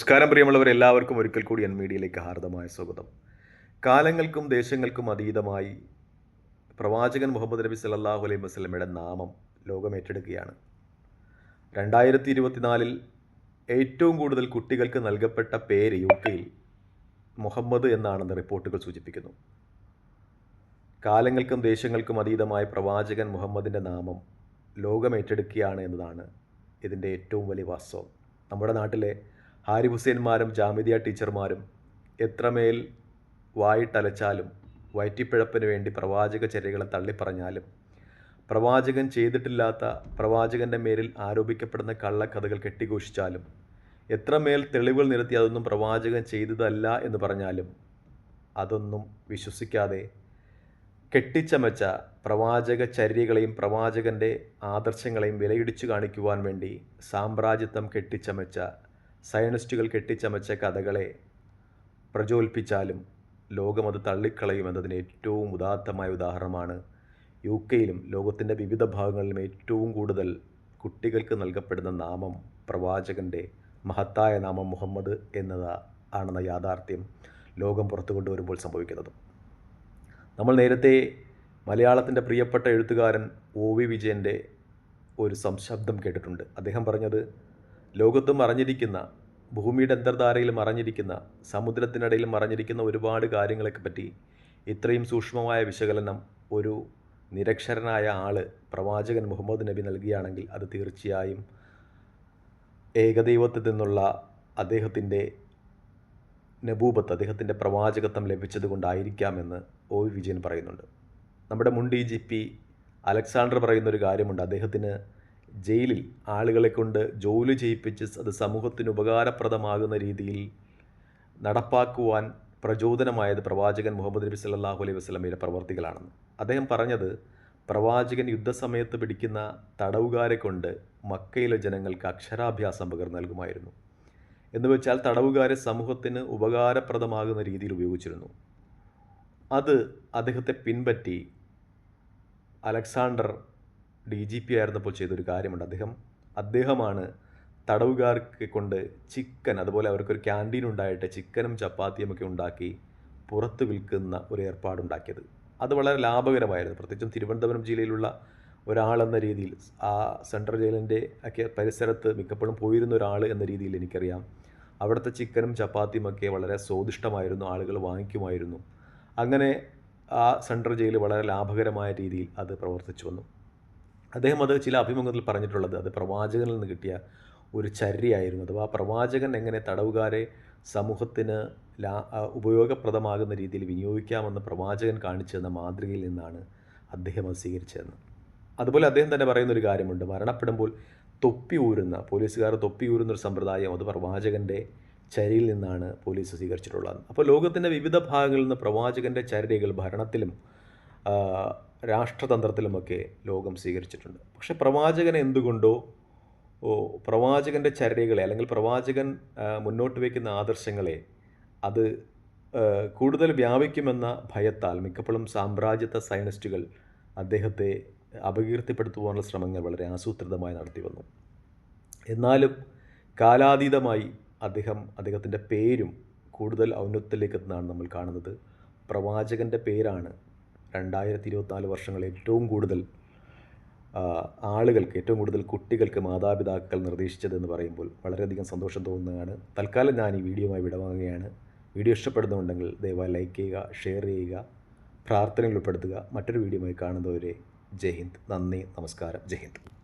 നമസ്കാരം പ്രിയമുള്ളവർ എല്ലാവർക്കും ഒരിക്കൽ കൂടി എൻ മീഡിയയിലേക്ക് ഹാർദമായ സ്വാഗതം. കാലങ്ങൾക്കും ദേശങ്ങൾക്കും അതീതമായി പ്രവാചകൻ മുഹമ്മദ് നബി സല്ലല്ലാഹു അലൈഹി വസ്ലമയുടെ നാമം ലോകം ഏറ്റെടുക്കുകയാണ് രണ്ടായിരത്തി ഇരുപത്തിനാലിൽ ഏറ്റവും കൂടുതൽ കുട്ടികൾക്ക് നൽകപ്പെട്ട പേര് യു കെയിൽ മുഹമ്മദ് എന്നാണെന്ന് റിപ്പോർട്ടുകൾ സൂചിപ്പിക്കുന്നു. കാലങ്ങൾക്കും ദേശങ്ങൾക്കും അതീതമായ പ്രവാചകൻ മുഹമ്മദിന്റെ നാമം ലോകം ഏറ്റെടുക്കുകയാണ് എന്നതാണ് ഇതിന്റെ ഏറ്റവും വലിയ വാസ്തവം. നമ്മുടെ നാട്ടിലെ ഹാരി ഹുസൈൻമാരും ജാമിദിയ ടീച്ചർമാരും എത്രമേൽ വായിട്ടലച്ചാലും വയറ്റിപ്പിഴപ്പിന് വേണ്ടി പ്രവാചക ചര്യകളെ തള്ളിപ്പറഞ്ഞാലും പ്രവാചകൻ ചെയ്തിട്ടില്ലാത്ത പ്രവാചകന്റെ മേലിൽ ആരോപിക്കപ്പെടുന്ന കള്ളക്കഥകൾ കെട്ടിഘോഷിച്ചാലും എത്രമേൽ തെളിവുകൾ നിരത്തി അതൊന്നും പ്രവാചകൻ ചെയ്തതല്ല എന്ന് പറഞ്ഞാലും അതൊന്നും വിശ്വസിക്കാതെ കെട്ടിച്ചമച്ച പ്രവാചക ചര്യകളെയും പ്രവാചകന്റെ ആദർശങ്ങളെയും വിലയിടിച്ചു കാണിക്കുവാൻ വേണ്ടി സാമ്രാജ്യത്വം കെട്ടിച്ചമച്ച സയനിസ്റ്റുകൾ കെട്ടിച്ചമച്ച കഥകളെ പ്രചോൽപ്പിച്ചാലും ലോകമത് തള്ളിക്കളയുമെന്നതിന് ഏറ്റവും ഉദാത്തമായ ഉദാഹരണമാണ് യു കെയിലും ലോകത്തിന്റെ വിവിധ ഭാഗങ്ങളിലും ഏറ്റവും കൂടുതൽ കുട്ടികൾക്ക് നൽകപ്പെടുന്ന നാമം പ്രവാചകന്റെ മഹത്തായ നാമം മുഹമ്മദ് എന്നത് ആണെന്ന യാഥാർത്ഥ്യം ലോകം പുറത്തു കൊണ്ടുവരുമ്പോൾ സംഭവിക്കുന്നത്. നമ്മൾ നേരത്തെ മലയാളത്തിന്റെ പ്രിയപ്പെട്ട എഴുത്തുകാരൻ ഒ വി വിജയന്റെ ഒരു സംശബ്ദം കേട്ടിട്ടുണ്ട്. അദ്ദേഹം പറഞ്ഞത് ലോകത്ത് മറഞ്ഞിരിക്കുന്ന ഭൂമിയുടെ അന്തർധാരയിൽ മറഞ്ഞിരിക്കുന്ന സമുദ്രത്തിനിടയിൽ മറഞ്ഞിരിക്കുന്ന ഒരുപാട് കാര്യങ്ങളൊക്കെ പറ്റി ഇത്രയും സൂക്ഷ്മമായ വിശകലനം ഒരു നിരക്ഷരനായ ആൾ പ്രവാചകൻ മുഹമ്മദ് നബി നൽകുകയാണെങ്കിൽ അത് തീർച്ചയായും ഏകദൈവത്തിൽ നിന്നുള്ള അദ്ദേഹത്തിന്റെ നബൂബത്ത് അദ്ദേഹത്തിന്റെ പ്രവാചകത്വം ലഭിച്ചത് കൊണ്ടായിരിക്കാമെന്ന് ഒ വിജയൻ പറയുന്നുണ്ട്. നമ്മുടെ ഡി ജി പി അലക്സാണ്ടർ പറയുന്നൊരു കാര്യമുണ്ട്. അദ്ദേഹത്തിന് ജയിലിൽ ആളുകളെ കൊണ്ട് ജോലി ചെയ്യിപ്പിച്ച് അത് സമൂഹത്തിന് ഉപകാരപ്രദമാകുന്ന രീതിയിൽ നടപ്പാക്കുവാൻ പ്രചോദനമായത് പ്രവാചകൻ മുഹമ്മദ് നബി സല്ലാഹു അലൈഹി വസല്ലമയുടെ പ്രവർത്തികളാണെന്ന്. അദ്ദേഹം പറഞ്ഞത് പ്രവാചകൻ യുദ്ധസമയത്ത് പിടിക്കുന്ന തടവുകാരെ കൊണ്ട് മക്കയിലെ ജനങ്ങൾക്ക് അക്ഷരാഭ്യാസം പകർന്നു നൽകുമായിരുന്നു. എന്ന് വെച്ചാൽ തടവുകാരെ സമൂഹത്തിന് ഉപകാരപ്രദമാകുന്ന രീതിയിൽ ഉപയോഗിച്ചിരുന്നു. അത് അദ്ദേഹത്തെ പിൻപറ്റി അലക്സാണ്ടർ ഡി ജി പി ആയിരുന്നപ്പോൾ ചെയ്തൊരു കാര്യമുണ്ട്. അദ്ദേഹം അദ്ദേഹമാണ് തടവുകാർക്ക് കൊണ്ട് ചിക്കൻ അതുപോലെ അവർക്കൊരു ക്യാന്റീൻ ഉണ്ടായിട്ട് ചിക്കനും ചപ്പാത്തിയും ഒക്കെ ഉണ്ടാക്കി പുറത്ത് വിൽക്കുന്ന ഒരു ഏർപ്പാടുണ്ടാക്കിയത്. അത് വളരെ ലാഭകരമായിരുന്നു. പ്രത്യേകിച്ചും തിരുവനന്തപുരം ജില്ലയിലുള്ള ഒരാളെന്ന രീതിയിൽ ആ സെൻട്രൽ ജയിലിന്റെ ഒക്കെ പരിസരത്ത് മിക്കപ്പോഴും പോയിരുന്ന ഒരാൾ എന്ന രീതിയിൽ എനിക്കറിയാം. അവിടുത്തെ ചിക്കനും ചപ്പാത്തിയും ഒക്കെ വളരെ സ്വാദിഷ്ടമായിരുന്നു ആളുകൾ വാങ്ങിക്കുമായിരുന്നു. അങ്ങനെ ആ സെൻട്രൽ ജയിൽ വളരെ ലാഭകരമായ രീതിയിൽ അത് പ്രവർത്തിച്ചു വന്നു. അദ്ദേഹം അത് ചില അഭിമുഖത്തിൽ പറഞ്ഞിട്ടുള്ളത് അത് പ്രവാചകനിൽ നിന്ന് കിട്ടിയ ഒരു ചര്യയായിരുന്നു. അഥവാ പ്രവാചകൻ എങ്ങനെ തടവുകാരെ സമൂഹത്തിന് ലാ ഉപയോഗപ്രദമാകുന്ന രീതിയിൽ വിനിയോഗിക്കാമെന്ന് പ്രവാചകൻ കാണിച്ചു തന്ന മാതൃകയിൽ നിന്നാണ് അദ്ദേഹം അത് സ്വീകരിച്ചതെന്ന്. അതുപോലെ അദ്ദേഹം തന്നെ പറയുന്ന ഒരു കാര്യമുണ്ട്. മരണപ്പെടുമ്പോൾ തൊപ്പി ഊരുന്ന പോലീസുകാർ തൊപ്പി ഊരുന്ന ഒരു സമ്പ്രദായം അത് പ്രവാചകന്റെ ചരിയിൽ നിന്നാണ് പോലീസ് സ്വീകരിച്ചിട്ടുള്ളത്. അപ്പോൾ ലോകത്തിന്റെ വിവിധ ഭാഗങ്ങളിൽ നിന്ന് പ്രവാചകന്റെ ചരിതകൾ ഭരണത്തിലും രാഷ്ട്രതന്ത്രത്തിലുമൊക്കെ ലോകം സ്വീകരിച്ചിട്ടുണ്ട്. പക്ഷെ പ്രവാചകൻ എന്തുകൊണ്ടോ പ്രവാചകന്റെ ചര്യകളെ അല്ലെങ്കിൽ പ്രവാചകൻ മുന്നോട്ട് വയ്ക്കുന്ന ആദർശങ്ങളെ അത് കൂടുതൽ വ്യാപിക്കുമെന്ന ഭയത്താൽ മിക്കപ്പോഴും സാമ്രാജ്യത്വ സയനിസ്റ്റുകൾ അദ്ദേഹത്തെ അപകീർത്തിപ്പെടുത്തുവാനുള്ള ശ്രമങ്ങൾ വളരെ ആസൂത്രിതമായി നടത്തി വന്നു. എന്നാലും കാലാതീതമായി അദ്ദേഹം അദ്ദേഹത്തിന്റെ പേരും കൂടുതൽ ഔന്നത്തിലേക്ക് എത്തുന്നതാണ് നമ്മൾ കാണുന്നത്. പ്രവാചകന്റെ പേരാണ് രണ്ടായിരത്തി ഇരുപത്തിനാല് വർഷങ്ങൾ ഏറ്റവും കൂടുതൽ ആളുകൾക്ക് ഏറ്റവും കൂടുതൽ കുട്ടികൾക്ക് മാതാപിതാക്കൾ നിർദ്ദേശിച്ചതെന്ന് പറയുമ്പോൾ വളരെയധികം സന്തോഷം തോന്നുന്നതാണ്. തൽക്കാലം ഞാൻ ഈ വീഡിയോയുമായി വിടവാങ്ങുകയാണ്. വീഡിയോ ഇഷ്ടപ്പെടുന്നുണ്ടെങ്കിൽ ദയവായി ലൈക്ക് ചെയ്യുക ഷെയർ ചെയ്യുക പ്രാർത്ഥനയിൽ ഉൾപ്പെടുത്തുക. മറ്റൊരു വീഡിയോയുമായി കാണുന്നവരെ ജയ് ഹിന്ദ്. നന്ദി നമസ്കാരം. ജയ് ഹിന്ദ്.